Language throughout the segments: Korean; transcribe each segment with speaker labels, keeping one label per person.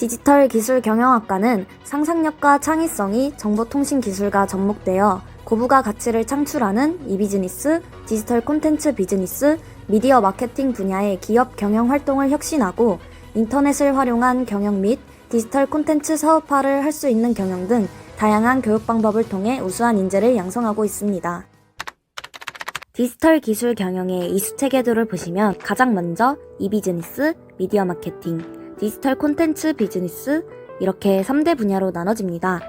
Speaker 1: 디지털 기술 경영학과는 상상력과 창의성이 정보통신기술과 접목되어 고부가 가치를 창출하는 이비즈니스, 디지털 콘텐츠 비즈니스, 미디어 마케팅 분야의 기업 경영 활동을 혁신하고 인터넷을 활용한 경영 및 디지털 콘텐츠 사업화를 할 수 있는 경영 등 다양한 교육 방법을 통해 우수한 인재를 양성하고 있습니다. 디지털 기술 경영의 이수 체 계도를 보시면 가장 먼저 이비즈니스, 미디어 마케팅, 디지털 콘텐츠 비즈니스 이렇게 3대 분야로 나눠집니다.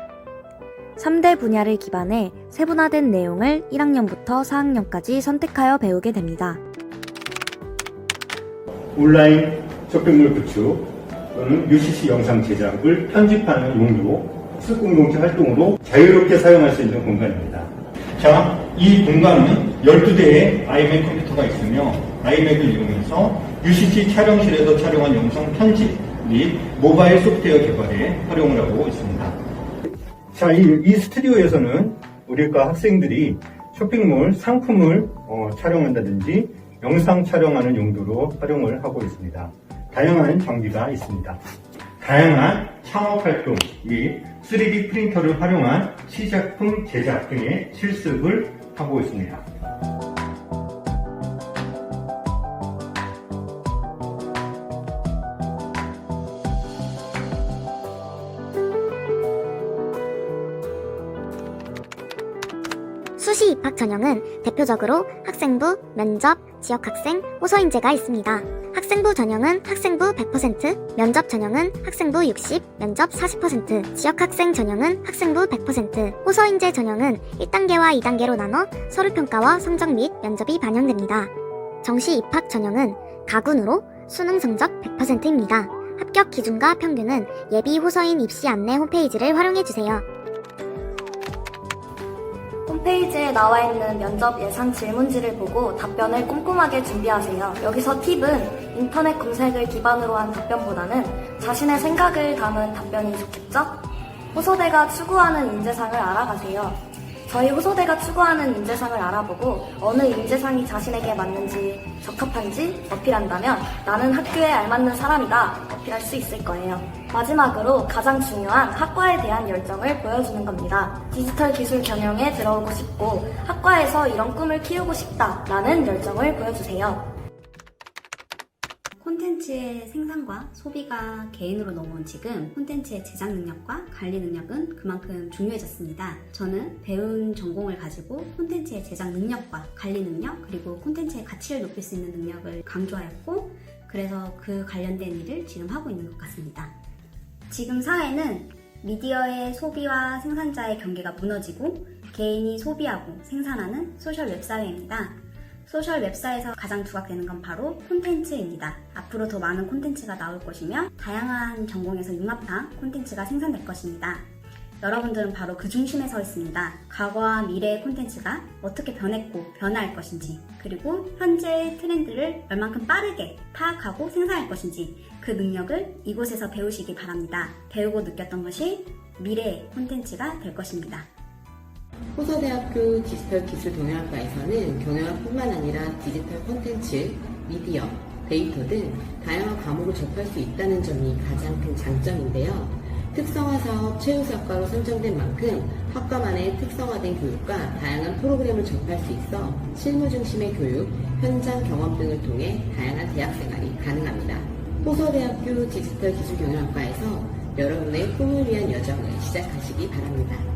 Speaker 1: 3대 분야를 기반해 세분화된 내용을 1학년부터 4학년까지 선택하여 배우게 됩니다.
Speaker 2: 온라인 쇼핑몰 구축 또는 UCC 영상 제작을 편집하는 용도로 학습 공동체 활동으로 자유롭게 사용할 수 있는 공간입니다. 자, 이 공간은 12대의 아이맥 컴퓨터가 있으며 아이맥을 이용해서 UCC 촬영실에서 촬영한 영상 편집 및 모바일 소프트웨어 개발에 활용을 하고 있습니다. 자, 이, 이 스튜디오에서는 우리과 학생들이 쇼핑몰 상품을 어, 촬영한다든지 영상 촬영하는 용도로 활용을 하고 있습니다. 다양한 장비가 있습니다. 다양한 창업 활동 및 3D 프린터를 활용한 시작품 제작 등의 실습을 하고 있습니다.
Speaker 3: 수시 입학 전형은 대표적으로 학생부, 면접, 지역학생, 호서인재가 있습니다. 학생부 전형은 학생부 100%, 면접 전형은 학생부 60, 면접 40%, 지역학생 전형은 학생부 100%, 호서인재 전형은 1단계와 2단계로 나눠 서류평가와 성적 및 면접이 반영됩니다. 정시 입학 전형은 가군으로 수능 성적 100%입니다. 합격 기준과 평균은 예비 호서인 입시 안내 홈페이지를 활용해주세요.
Speaker 1: 홈페이지에 나와 있는 면접 예상 질문지를 보고 답변을 꼼꼼하게 준비하세요. 여기서 팁은 인터넷 검색을 기반으로 한 답변보다는 자신의 생각을 담은 답변이 좋겠죠? 호소대가 추구하는 인재상을 알아가세요. 저희 호소대가 추구하는 인재상을 알아보고 어느 인재상이 자신에게 맞는지 적합한지 어필한다면 나는 학교에 알맞는 사람이다 어필할 수 있을 거예요. 마지막으로 가장 중요한 학과에 대한 열정을 보여주는 겁니다. 디지털 기술 경영에 들어오고 싶고 학과에서 이런 꿈을 키우고 싶다라는 열정을 보여주세요.
Speaker 4: 콘텐츠의 생산과 소비가 개인으로 넘어온 지금 콘텐츠의 제작 능력과 관리 능력은 그만큼 중요해졌습니다. 저는 배운 전공을 가지고 콘텐츠의 제작 능력과 관리 능력 그리고 콘텐츠의 가치를 높일 수 있는 능력을 강조하였고 그래서 그 관련된 일을 지금 하고 있는 것 같습니다. 지금 사회는 미디어의 소비와 생산자의 경계가 무너지고 개인이 소비하고 생산하는 소셜 웹사회입니다. 소셜 웹사에서 가장 부각되는 건 바로 콘텐츠입니다. 앞으로 더 많은 콘텐츠가 나올 것이며 다양한 전공에서 융합한 콘텐츠가 생산될 것입니다. 여러분들은 바로 그 중심에 서 있습니다. 과거와 미래의 콘텐츠가 어떻게 변했고 변화할 것인지, 그리고 현재의 트렌드를 얼만큼 빠르게 파악하고 생산할 것인지 그 능력을 이곳에서 배우시기 바랍니다. 배우고 느꼈던 것이 미래의 콘텐츠가 될 것입니다.
Speaker 5: 호서대학교 디지털 기술 경영학과에서는 경영학뿐만 아니라 디지털 콘텐츠, 미디어, 데이터 등 다양한 과목을 접할 수 있다는 점이 가장 큰 장점인데요. 특성화 사업 최우수학과로 선정된 만큼 학과만의 특성화된 교육과 다양한 프로그램을 접할 수 있어 실무 중심의 교육, 현장 경험 등을 통해 다양한 대학 생활이 가능합니다. 호서대학교 디지털 기술 경영학과에서 여러분의 꿈을 위한 여정을 시작하시기 바랍니다.